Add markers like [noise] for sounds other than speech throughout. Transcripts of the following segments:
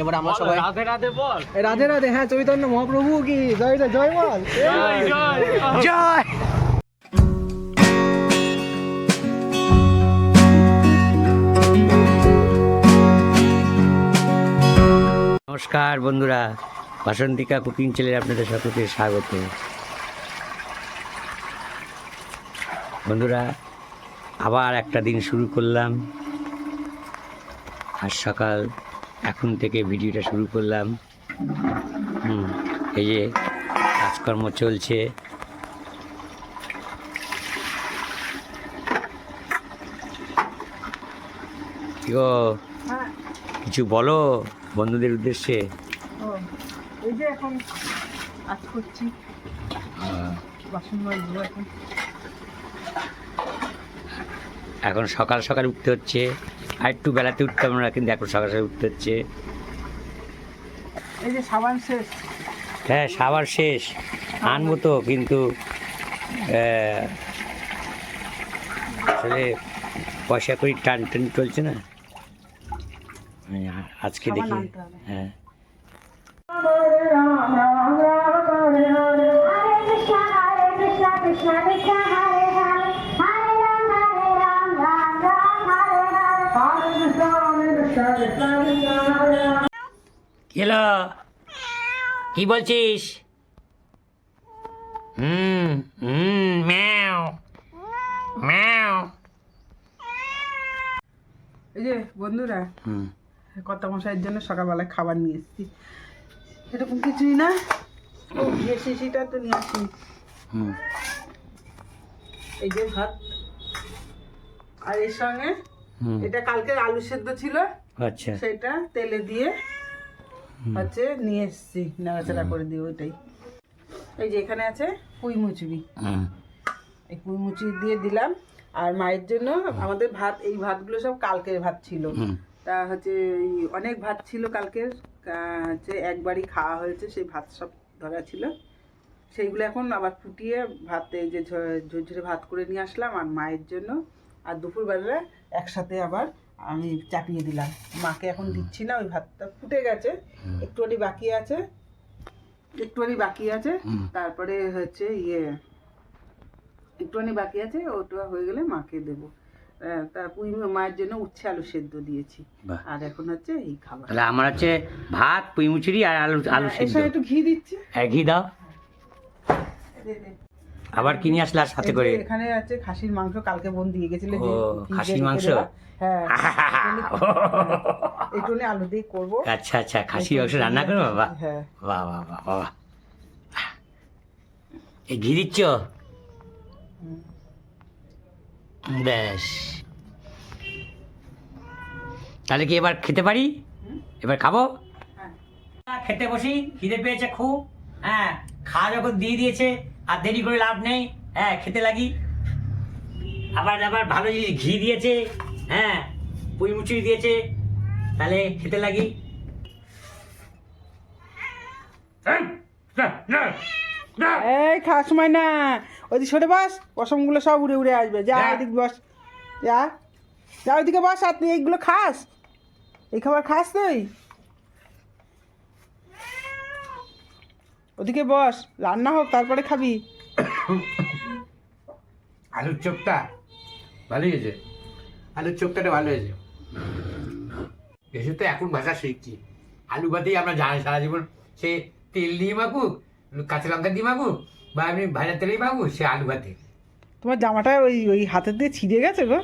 এবার আমরা সবাই রাধে রাধে বল। রাধে রাধে হ্যাঁ চৈতন্য মহাপ্রভু কি? জয় জয় জয় বল জয়। নমস্কার বন্ধুরা বাসন্তিকা কুকিং চ্যানেলে আপনাদের সকলকে স্বাগত। বন্ধুরা আবার একটা দিন শুরু করলাম। আজ সকাল এখন থেকে ভিডিওটা শুরু করলাম। হুম এই যে কাজকর্ম চলছে। গো? কিছু বলো বন্ধুদের উদ্দেশ্যে? এই যে এখন কাজ করছি। বাসন মাজবো এখন। এখন সকাল সকাল উঠতে হচ্ছে। আর একটু বেলাতে উঠতাম না কিন্তু এখন সকাল সকাল উঠতে হচ্ছে। এই যে সাবান শেষ। হ্যাঁ সাবার শেষ। আনব তো কিন্তু আসলে পয়সা করি টান টান চলছে না। আজকে দেখি। হ্যাঁ। হলো কি বলছিস? হুম হুম ম্যাও ম্যাও। এই যে বন্ধুরা হুম। কত মশাইয়ের জন্য সকালবেলায় খাবার নিয়ে এসেছি। এরকম কিছুই না। শিশিটা তো নিয়ে আসি হুম। এই যে ভাত। আর এর সঙ্গে এটা কালকের আলু সেদ্ধ ছিল। আচ্ছা। সেটা তেলে দিয়ে হচ্ছে নিয়ে এসেছি নাড়াচাড়া করে দিয়ে ওইটাই। এই যে এখানে আছে পুঁই মুচুরি এই পুঁই মুচুরি দিয়ে দিলাম। আর মায়ের জন্য আমাদের ভাত এই ভাতগুলো সব কালকের ভাত ছিল। তা হচ্ছে অনেক ভাত ছিল কালকের। হচ্ছে একবারই খাওয়া হয়েছে সেই ভাত সব ধরা ছিল। সেইগুলো এখন আবার ফুটিয়ে ভাত এই যে ঝরঝরে ভাত করে নিয়ে আসলাম আর মায়ের জন্য। আর দুপুরবেলা একসাথে আবার আমি চাপিয়ে দিলাম। মাকে এখন দিচ্ছি না ওই ভাতটা ফুটে গেছে। একটুখানি বাকি আছে। একটুখানি বাকি আছে। তারপরে হচ্ছে ইয়ে একটুখানি বাকি আছে ওটা হয়ে গেলে মাকে দেবো। তা পুঁই মায়ের জন্য উচ্ছে আলু সেদ্ধ দিয়েছি। আর এখন হচ্ছে এই খাবার। তাহলে আমার হচ্ছে ভাত পুঁই মুচুরি আর আলু আলু সিদ্ধ। একটু ঘি দিচ্ছি। হ্যাঁ ঘি দাও। আবার কিনে আসলে আর সাথে করে? এখানে আছে খাসির মাংস কালকে বোন দিয়ে গেছিল ও, [laughs] খাসির মাংস? হ্যাঁ একটু আলু দিয়ে করব। আচ্ছা আচ্ছা খাসি মাংস রান্না করো বাবা? হ্যাঁ। বাহ বাহ বাহ বাবা এই ঘি দিচ্ছ? বেশ তাহলে কি এবার খেতে পারি? এবার খাব? হ্যাঁ। খেতে বসি খিদে পেয়েছে খুব। হ্যাঁ খাওয়া যখন দিয়ে দিয়েছে আর দেরি করে লাভ নেই। হ্যাঁ খেতে লাগি। আবার আবার ভালো জিনিস ঘি দিয়েছে হ্যাঁ পুঁই মুচুরি দিয়েছে তাহলে খেতে লাগি। এই খাওয়ার সময় না। ওইদিকে সরে বস পশমগুলো সব উড়ে উড়ে আসবে। যা যা। ওইদিকে বস। যা। যা ওইদিকে বস আর তুই এইগুলো খাস। এই খাবার খাস তুই? ওদিকে বস রান্না হোক তারপরে খাবি। আলুর চোখটা ভালো হয়েছে। আলুর চোখটাটা ভালো হয়েছে। এসে তো এখন ভাষা শিখছি। আলু ভাতেই আমরা জানি সারা জীবন। সে তেল দিয়ে মাখুক কাঁচা লঙ্কা দিয়ে মাখুক বা এমনি ভাজা তেলেই মাখুক সে আলু ভাতে তোমার জামাটা ওই ওই হাতের দিয়ে ছিঁড়ে গেছে গো।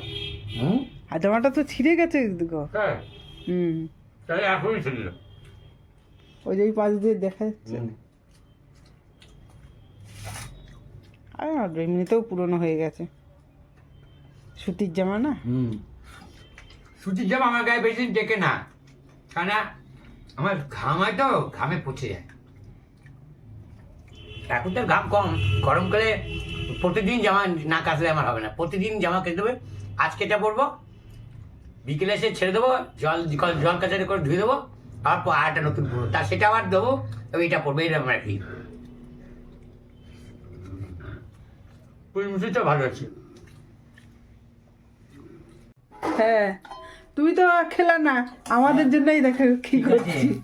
হুম? আর জামাটা তো ছিঁড়ে গেছে গো। তাই হুম। তাহলে এখনই ছিল ওই যে ওই পাশ দিয়ে দেখা যাচ্ছে। আর এমনিতেও পুরনো হয়ে গেছে। সুতির জামা না? হুম। সুতির জামা আমার গায়ে বেশি দিন টেকে না। কেন আমার ঘাম হয় তো, ঘামে পচে যায়। এখন তো ঘাম কম। গরমকালে প্রতিদিন জামা না কাচলে আমার হবে না। প্রতিদিন জামা কেটে দেবে আজকে এটা পরবো, বিকেলে এসে ছেড়ে দেবো, জল জল কাচারি করে ধুয়ে দেবো আবার প- আরেকটা নতুন পরবো তা সেটা আবার দেবো, তবে এটা পড়বে এরকম আর কি পুঁই ভালো হ্যাঁ তুমি তো খেলা না আমাদের জন্যই দেখো কি করছি।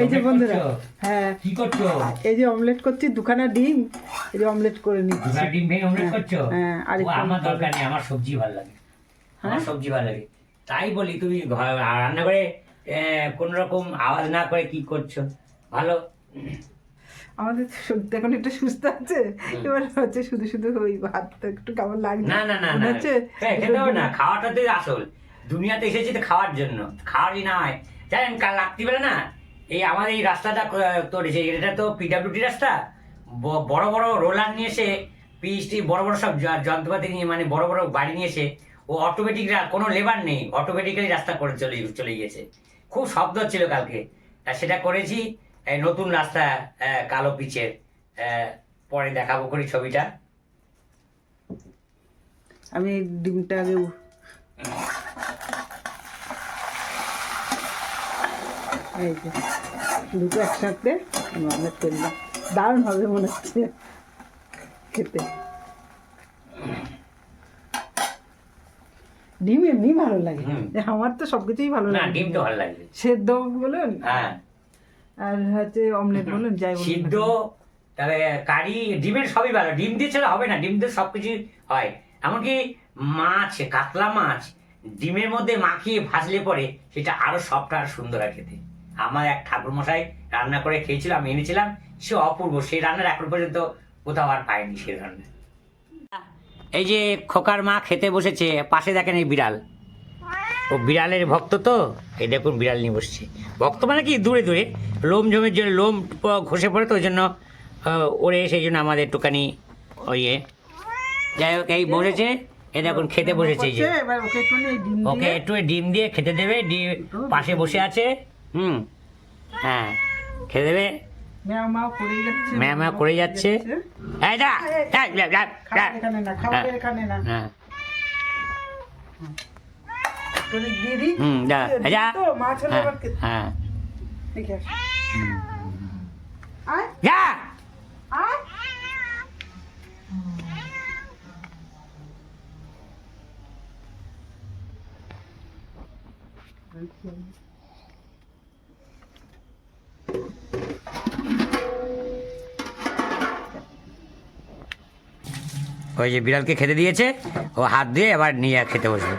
এই যে বন্ধুরা হ্যাঁ। কি করছ? এই যে অমলেট করছি দুখানা ডিম এই যে অমলেট করে নিচ্ছি। দুটা ডিম ভেঙে অমলেট হ্যাঁ, করছ? হ্যাঁ, আর আমার দরকার নেই আমার সবজি ভালো লাগে। আমার হ্যাঁ? সবজি ভালো লাগে। তাই বলি তুমি ঘর- রান্না করে কোন রকম আওয়াজ না করে কি করছ? ভালো? আমাদের তো সত্যি এখন একটু সুস্থ আছে। এবার হচ্ছে শুধু শুধু ওই ভাত তো একটু কেমন লাগছে? না না না না। হচ্ছে হ্যাঁ, না। খাওয়াটাতে আসল। দুনিয়াতে এসেছি তো খাওয়ার জন্য। খাওয়ারই না হয়। জানেন কাল রাত্রিবেলা না এই আমাদের এই রাস্তাটা আহ, তোর এসে এটা তো পিডাব্লিউডি রাস্তা বড় বড় রোলার নিয়ে এসে পিএইচডি বড় বড় সব যন্ত্রপাতি নিয়ে মানে বড় বড় বাড়ি নিয়ে এসে ও অটোমেটিক কোনো লেবার নেই। অটোমেটিক্যালি রাস্তা করে চলে চলে গিয়েছে। খুব শব্দ হচ্ছিল কালকে। আর সেটা করেছি। নতুন রাস্তা কালো পিচের পরে দেখাবো করি ছবিটা। আমি ডিমটা আগে এই যে দুটো একসাথে অমলেট করলাম দারুণ হবে মনে হচ্ছে খেতে। ডিম এমনি ভালো লাগে। আমার তো সবকিছুই ভালো না লাগে। ডিম তো ভালো লাগবে সেদ্ধ বলুন হ্যাঁ। আর হচ্ছে অমলেট বলুন যাই বলুন সিদ্ধ তাহলে কারি ডিমের সবই ভালো। ডিম দিয়ে ছাড়া হবে না ডিম দিয়ে সব কিছু হয়। এমনকি মাছ কাতলা মাছ ডিমের মধ্যে মাখিয়ে ভাজলে পরে সেটা আরও সফট আর সুন্দর হয় খেতে। আমার এক ঠাকুর মশাই রান্না করে খেয়েছিল আমি এনেছিলাম। সে অপূর্ব সেই রান্নার এখন পর্যন্ত কোথাও আর পায়নি সেই রান্না। এই যে খোকার মা খেতে বসেছে পাশে দেখেন এই বিড়াল। ও বিড়ালের ভক্ত তো? এই দেখুন বিড়াল নিয়ে বসছে। ভক্ত মানে কি? দূরে দূরে। লোম জমের জন্য লোম ঘষে পড়ে তো ওই জন্য ওরে সেই জন্য আমাদের একটুখানি ওই এ। যাই হোক এই বসেছে। এ দেখুন খেতে বসেছে এই যে। ওকে একটু ডিম দিয়ে। খেতে দেবে। ডিম পাশে বসে আছে। হুম। হ্যাঁ। খেতে দেবে। ম্যাও করে যাচ্ছে। হ্যাঁ। এখানে না হ্যাঁ তোরে দিয়ে দিই হুম যা যা মাছ হলে হ্যাঁ আবার হ্যাঁ। দেখে আস। আয়। যা। আয়। ওই যে বিড়ালকে খেতে দিয়েছে ও হাত দিয়ে এবার নিয়ে খেতে বসবে।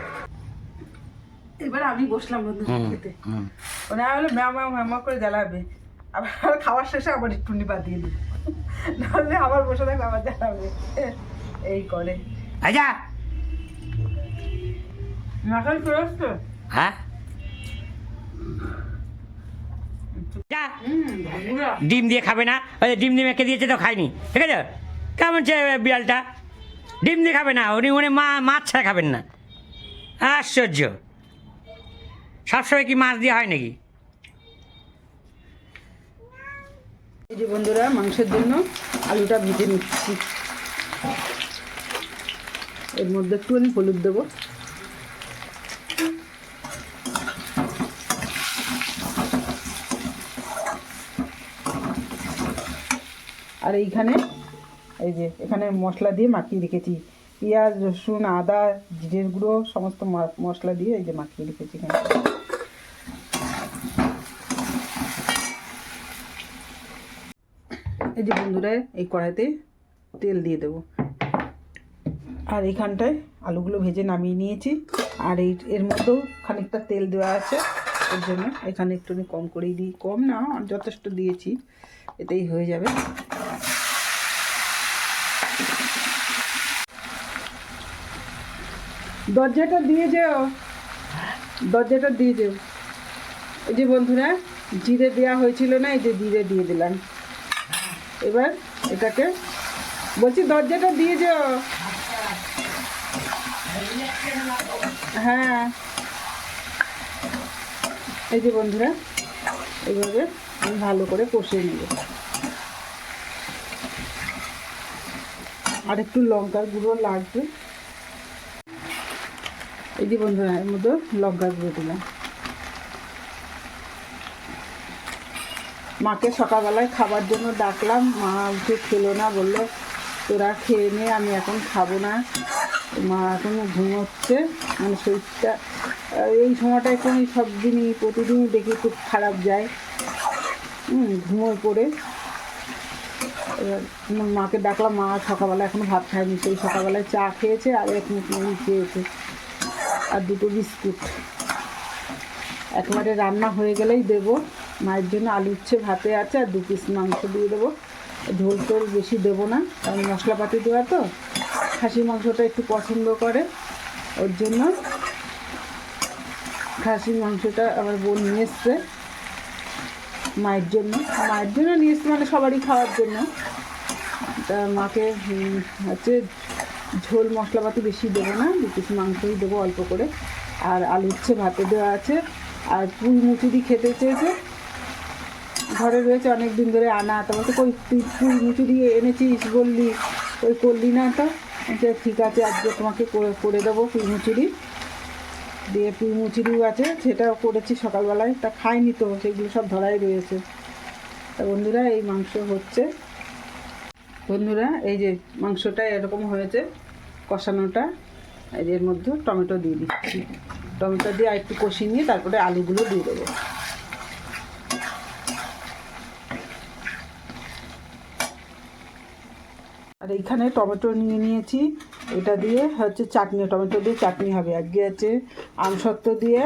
বসলাম বন্ধু খেতে। হুম। ও না হলে ম্যাও ম্যাও করে জ্বালাবে। আবার খাওয়ার শেষে আবার একটু নিবা দিয়ে দিই নাহলে আবার বসে থাকবে আবার জ্বালাবে। এই করে। আচ্ছা মাখাল করে আসতো হ্যাঁ? ডিম দিয়ে খাবে না। ওই ডিম দিয়ে মেখে দিয়েছে তো খায়নি। ঠিক আছে? কেমন সে বিড়ালটা? ডিম দিয়ে খাবে না। উনি উনি মা মাছ ছাড়া খাবেন না। আশ্চর্য। সবসময় কি মাছ দিয়ে হয় নাকি? এই যে বন্ধুরা, মাংসের জন্য আলুটা ভেজে নিচ্ছি। এর মধ্যে একটু আমি হলুদ দেবো। আর এইখানে, এই যে এখানে মশলা দিয়ে মাখিয়ে রেখেছি। পেঁয়াজ, রসুন, আদা, জিরের গুঁড়ো, সমস্ত মশলা দিয়ে এই যে মাখিয়ে রেখেছি এখানে। এই যে বন্ধুরা, এই কড়াইতে তেল দিয়ে দেবো। আর এইখানটায় আলুগুলো ভেজে নামিয়ে নিয়েছি। আর এই এর মধ্যেও খানিকটা তেল দেওয়া আছে। এর জন্য এখানে একটু আমি কম করেই দিই। কম না, যথেষ্ট দিয়েছি। এতেই হয়ে যাবে। দরজাটা দিয়ে যেও। দরজাটা দিয়ে যেও। এই যে বন্ধুরা, জিরে দেওয়া হয়েছিল না, এই যে জিরে দিয়ে দিলাম। এবার এটাকে বলছি, দরজাটা দিয়ে যাও। হ্যাঁ। এই যে বন্ধুরা এইভাবে আমি ভালো করে কষিয়ে নেব। আর একটু লঙ্কার গুঁড়ো লাগবে। এই যে বন্ধুরা, এর মধ্যে লঙ্কার গুঁড়ো দিলাম। মাকে সকালবেলায় খাবার জন্য ডাকলাম, মা উঠে খেলো না বলল, তোরা খেয়ে নে, আমি এখন খাব না। মা এখনও ঘুমোচ্ছে মানে শরীরটা এই সময়টা এখন সব দিনই, প্রতিদিনই দেখি খুব খারাপ যায়। ঘুমোয় পড়ে। এবার মাকে ডাকলাম, মা সকালবেলা এখনও ভাত খায়নি, সেই সকালবেলায় চা খেয়েছে আর এক মুখ মুড়ি খেয়েছে আর দুটো বিস্কুট। একেবারে রান্না হয়ে গেলেই দেবো। মায়ের জন্য আলু উচ্ছে ভাতে আছে, আর দু পিস মাংস দিয়ে দেবো। ঝোল টোল বেশি দেবো না, কারণ মশলাপাতি দেওয়া তো। খাসি মাংসটা একটু পছন্দ করে, ওর জন্য। খাসি মাংসটা আমার বোন নিয়ে এসছে মায়ের জন্য। মায়ের জন্য নিয়ে এসছে মানে সবারই খাওয়ার জন্য। তা মাকে হচ্ছে ঝোল মশলাপাতি বেশি দেবো না, দু পিস মাংসই দেবো অল্প করে। আর আলু উচ্ছে ভাতে দেওয়া আছে। আর পুঁই মুচুরি খেতে চেয়েছে। ঘরে রয়েছে অনেক দিন ধরে আনা। তো বলতে কই, তুই পুঁই মুচুরি এনেছিস বললি? ওই করলি না তো। ঠিক আছে, আজকে তোমাকে করে- দেবো পুঁই মুচুরি দিয়ে পুঁই মুচুরিও আছে, সেটাও করেছি সকালবেলায়। তা খাইনি তো, সেগুলো সব ধরাই রয়েছে। তা বন্ধুরা, এই মাংস হচ্ছে। বন্ধুরা, এই যে মাংসটা এরকম হয়েছে কষানোটা এর মধ্যে টমেটো দিয়ে দিচ্ছি। টমেটো দিয়ে একটু কষিয়ে নিয়ে তারপরে আলুগুলো দিয়ে দেবো। আর এইখানে টমেটো নিয়ে নিয়েছি। এটা দিয়ে হচ্ছে চাটনি, টমেটো দিয়ে চাটনি হবে। আজকে হচ্ছে আমসত্ব দিয়ে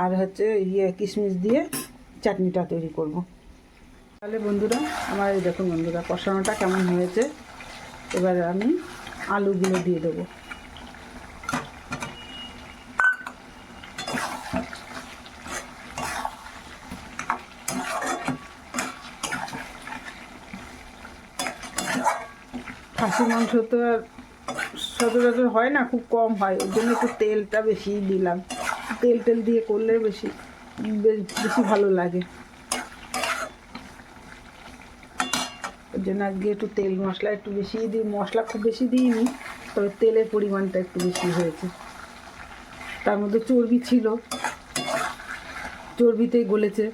আর হচ্ছে ইয়ে কিশমিশ দিয়ে চাটনিটা তৈরি করব। তাহলে বন্ধুরা, আমার এই দেখুন বন্ধুরা, কষানোটা কেমন হয়েছে? এবার আমি আলুগুলো দিয়ে দেবো খাসি মাংস তো আর সচরাচর হয় না, খুব কম হয়। ওর জন্য একটু তেলটা বেশি দিলাম। তেল টেল দিয়ে করলে বেশি, বেশ- বেশি ভালো লাগে। ওর জন্য আজকে একটু তেল মশলা একটু বেশি দিই, মশলা খুব বেশি দিইনি, তবে তেলের পরিমাণটা একটু বেশি হয়েছে। তার মধ্যে চর্বি ছিল। চর্বিতেই গলেছে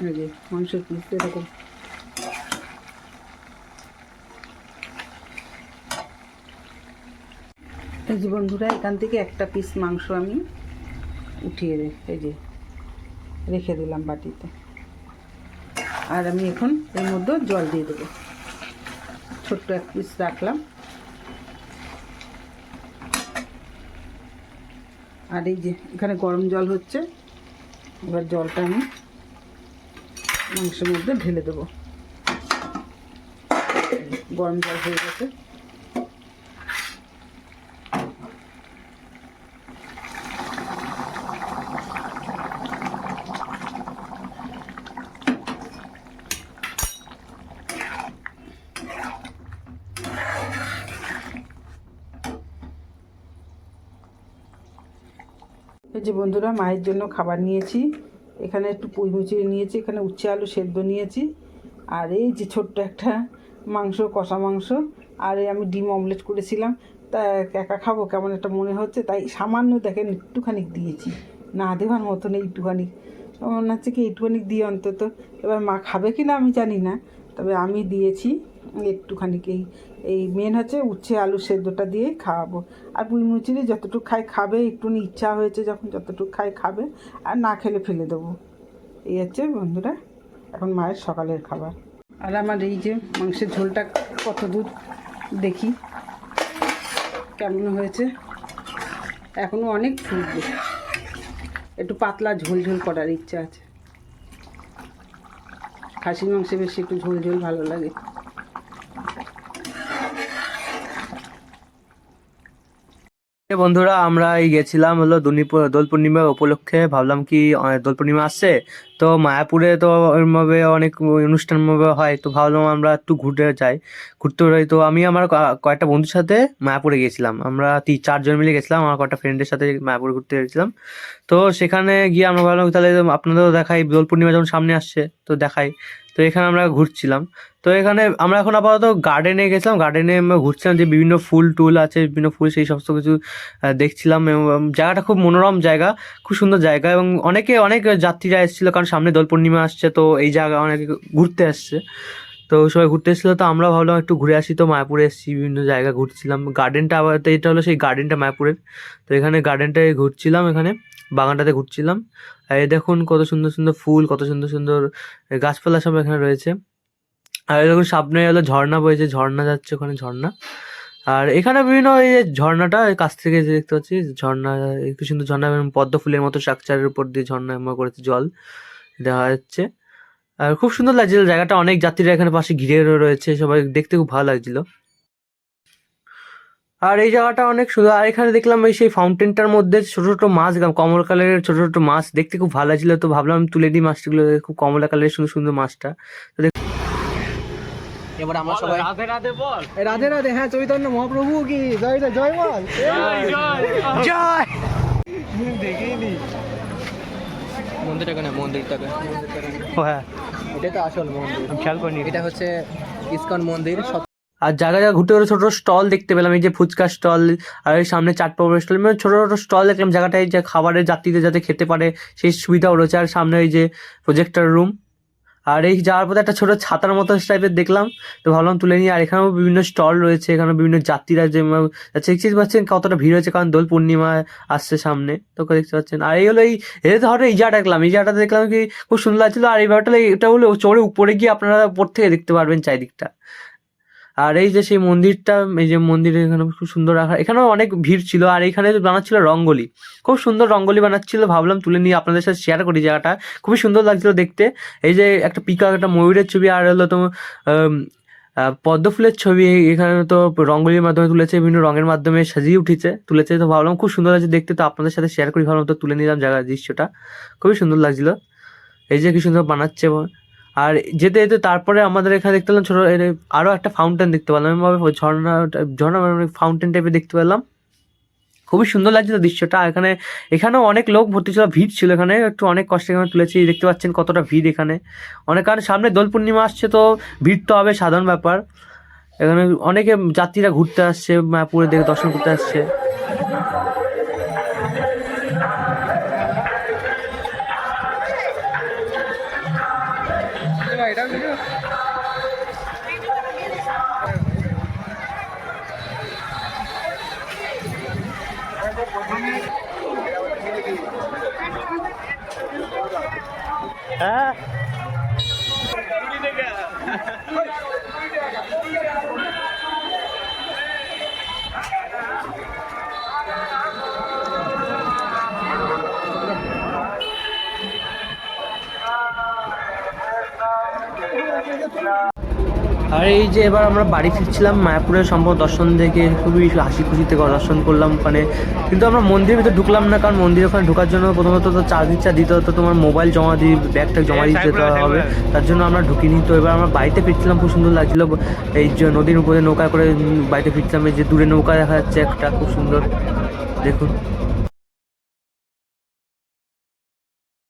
যে, মাংসের পিস এরকম। এই যে বন্ধুরা, এখান থেকে একটা পিস মাংস আমি উঠিয়ে এই যে রেখে দিলাম বাটিতে। আর আমি এখন এর মধ্যে জল দিয়ে দেবো। ছোট্ট এক পিস রাখলাম। আর এই যে এখানে গরম জল হচ্ছে, এবার জলটা আমি মাংসের মধ্যে ঢেলে দেবো। গরম জল হয়ে গেছে। এই যে বন্ধুরা, মায়ের জন্য খাবার নিয়েছি। এখানে একটু পুঁই মুচিয়ে নিয়েছি, এখানে উচ্ছে আলু সেদ্ধ নিয়েছি। আর এই যে ছোট্ট একটা মাংস, কষা মাংস, আর এই আমি ডিম অমলেট করেছিলাম। তা একা খাব কেমন একটা মনে হচ্ছে, তাই সামান্য দেখেন একটুখানি দিয়েছি। না দেওয়ার মতন একটুখানি। মনে হচ্ছে কি একটুখানি দিয়ে অন্তত এবার মা খাবে কি না আমি জানি না, তবে আমি দিয়েছি। একটুখানি এই এই মেন হচ্ছে উচ্ছে, আলু সেদ্ধটা দিয়েই খাওয়াবো। আর পুঁই মুচুরি যতটুকু খাই খাবে একটু ইচ্ছা হয়েছে যখন যতটুকু খাই খাবে, আর না খেলে ফেলে দেবো। এই হচ্ছে বন্ধুরা, এখন মায়ের সকালের খাবার। আর আমার এই যে মাংসের ঝোলটা কত দূর দেখি, কেমন হয়েছে? এখনও অনেক ফুটবে একটু পাতলা ঝোল ঝোল করার ইচ্ছা আছে। খাসি মাংসে বেশি একটু ঝোল ঝোল ভালো লাগে। বন্ধুরা আমরা এই গেছিলাম হলো দুর্নি- দোল পূর্ণিমা উপলক্ষে। ভাবলাম কি দোল পূর্ণিমা আসছে? তো মায়াপুরে তো ওইভাবে অনেক অনুষ্ঠানভাবে হয়। তো ভাবলাম আমরা একটু ঘুরতে যাই। ঘুরতে যাই তো আমি আমার কয়েকটা বন্ধুর সাথে মায়াপুরে গেছিলাম। আমরা তিন চারজন মিলে গেছিলাম। আমার কয়েকটা ফ্রেন্ডের সাথে মায়াপুরে ঘুরতে গেছিলাম। তো সেখানে গিয়ে আমরা ভাবলাম তাহলে আপনাদেরও দেখাই। দোল পূর্ণিমা যখন সামনে আসছে, তো দেখাই। তো এখানে আমরা ঘুরছিলাম। তো এখানে আমরা এখন আপাতত গার্ডেনে গেছিলাম। গার্ডেনে আমরা ঘুরছিলাম যে বিভিন্ন ফুল টুল আছে, বিভিন্ন ফুল সেই সমস্ত কিছু দেখছিলাম এবং জায়গাটা খুব মনোরম জায়গা, খুব সুন্দর জায়গা এবং অনেকে, অনেক যাত্রীরা এসেছিল কারণ সামনে দোল পূর্ণিমা আসছে, তো এই জায়গা অনেকে ঘুরতে আসছে। তো সবাই ঘুরতে এসেছিল, তো আমরা ভাবলাম একটু ঘুরে আসি। তো মায়াপুরে এসেছি, বিভিন্ন জায়গা ঘুরছিলাম। গার্ডেনটা আবার, তো এটা হলো সেই গার্ডেনটা মায়াপুরের। তো এখানে গার্ডেনটায় ঘুরছিলাম এখানে, বাগানটাতে ঘুরছিলাম। আর দেখুন কত সুন্দর সুন্দর ফুল, কত সুন্দর সুন্দর গাছপালা সব এখানে রয়েছে। আর দেখুন সামনে হলো ঝর্ণা বয়েছে ঝর্ণা যাচ্ছে ওখানে ঝর্ণা। আর এখানে বিভিন্ন এই যে ঝর্ণাটা কাছ থেকে যে দেখতে পাচ্ছি, ঝর্ণা একটু সুন্দর ঝর্ণা, পদ্ম ফুলের মতো স্ট্রাকচারের উপর দিয়ে ঝর্ণা এমন করেছে জল। দেখা যাচ্ছে। খুব সুন্দর লাগছিল জায়গাটা অনেক যাত্রীরা এখানে পাশে ঘিরে রয়েছে সবাই দেখতে খুব ভালো লাগছিল। আর এই জায়গাটা অনেক সুন্দর আর এখানে দেখলাম এই সেই ফাউন্টেনটার মধ্যে ছোট ছোট মাছ কমলা কালারের ছোট ছোট মাছ দেখতে খুব ভালো লাগছিল তো ভাবলাম তুলে দিই মাছগুলো খুব কমলা কালারের সুন্দর সুন্দর মাছটা। এবার আমরা সবাই রাধে রাধে বল। রাধে রাধে হ্যাঁ চৈতন্য মহাপ্রভু কি? জয় জয় জয় বল। জয় দেখিনি মন্দিরটা কেন? মন্দিরটাকে ও হ্যাঁ। এটা তো আসল মন্দির। খেয়াল করিনি। এটা হচ্ছে ইসকন মন্দির আর জায়গা জায়গা ঘুরতে ঘুরে ছোট ছোট স্টল দেখতে পেলাম এই যে ফুচকা স্টল আর এই সামনে চাট পাপড়ের স্টল মানে ছোট ছোট স্টল দেখলাম জায়গাটায় যে খাবারের যাত্রীদের যাতে খেতে পারে সেই সুবিধাও রয়েছে। আর সামনে ওই যে প্রজেক্টর রুম আর এই যাওয়ার পথে একটা ছোট ছাতার মতো টাইপের দেখলাম। তো ভাবলাম তুলে নিয়ে আর এখানেও বিভিন্ন স্টল রয়েছে, এখানে বিভিন্ন যাত্রীরা যে দেখতে পাচ্ছেন কতটা ভিড় হয়েছে, কারণ দোল পূর্ণিমা আসছে সামনে। তো দেখতে পাচ্ছেন। আর এই হলো এই ধরো এই জায়গাটা দেখলাম। এই জায়গাটা দেখলাম কি খুব সুন্দর লাগছিল। আর এই ব্যাপারটা এটা হলো চড়ে উপরে গিয়ে আপনারা উপর থেকে দেখতে পারবেন চারিদিকটা। আর এই যে সেই মন্দিরটা এই যে মন্দিরের এখানে খুব সুন্দর রাখা এখানেও অনেক ভিড় ছিল আর এখানে বানাচ্ছিল রঙ্গোলি। খুব সুন্দর রঙ্গোলি বানাচ্ছিল ভাবলাম তুলে নিয়ে আপনাদের সাথে শেয়ার করি জায়গাটা। খুবই সুন্দর লাগছিল দেখতে। এই যে একটা পিকা একটা ময়ূরের ছবি আর হলো আম, পদ্ম ফুলের ছবি এখানে তো রঙ্গোলির মাধ্যমে তুলেছে বিভিন্ন রঙের মাধ্যমে সাজিয়ে উঠেছে তুলেছে তো ভাবলাম খুব সুন্দর লাগছে দেখতে তো আপনাদের সাথে শেয়ার করি ভাবলাম তো তুলে নিলাম জায়গার দৃশ্যটা। খুবই সুন্দর লাগছিল। এই যে কি সুন্দর বানাচ্ছে আর যেতে যেতে তারপরে আমাদের এখানে দেখতে পেলাম ছোটো আরও একটা ফাউন্টেন দেখতে পেলাম। আমি ভাবে ঝর্ণা ঝর্ণা ফাউন্টেন টাইপের দেখতে পেলাম। খুবই সুন্দর লাগছিল দৃশ্যটা। এখানে, এখানেও অনেক লোক ভর্তি ছিল, ভিড় ছিল এখানে। একটু অনেক কষ্টে এখানে তুলেছি। দেখতে পাচ্ছেন কতটা ভিড় এখানে। অনেক কারণ সামনে দোল পূর্ণিমা আসছে, তো ভিড় তো হবে, সাধারণ ব্যাপার। এখানে অনেকে যাত্রীরা ঘুরতে আসছে মায়াপুরে দেখে দর্শন করতে আসছে। হ্যাঁ আর এই যে এবার আমরা বাড়ি ফিরছিলাম মায়াপুরের সম্ভব দর্শন দেখে খুবই হাসি খুশিতে দর্শন করলাম ওখানে। কিন্তু আমরা মন্দিরের ভিতরে ঢুকলাম না কারণ মন্দির ওখানে ঢোকার জন্য প্রথমত তো চার্জ চা দিতে হতো তোমার মোবাইল জমা দিয়ে ব্যাগটা জমা দিতে যেতে হবে। তার জন্য আমরা ঢুকিনি। তো এবার আমরা বাড়িতে ফিরছিলাম খুব সুন্দর লাগছিল। এই যে নদীর উপরে নৌকা করে বাড়িতে ফিরছিলাম এই যে দূরে নৌকা দেখা যাচ্ছে একটা খুব সুন্দর। দেখুন।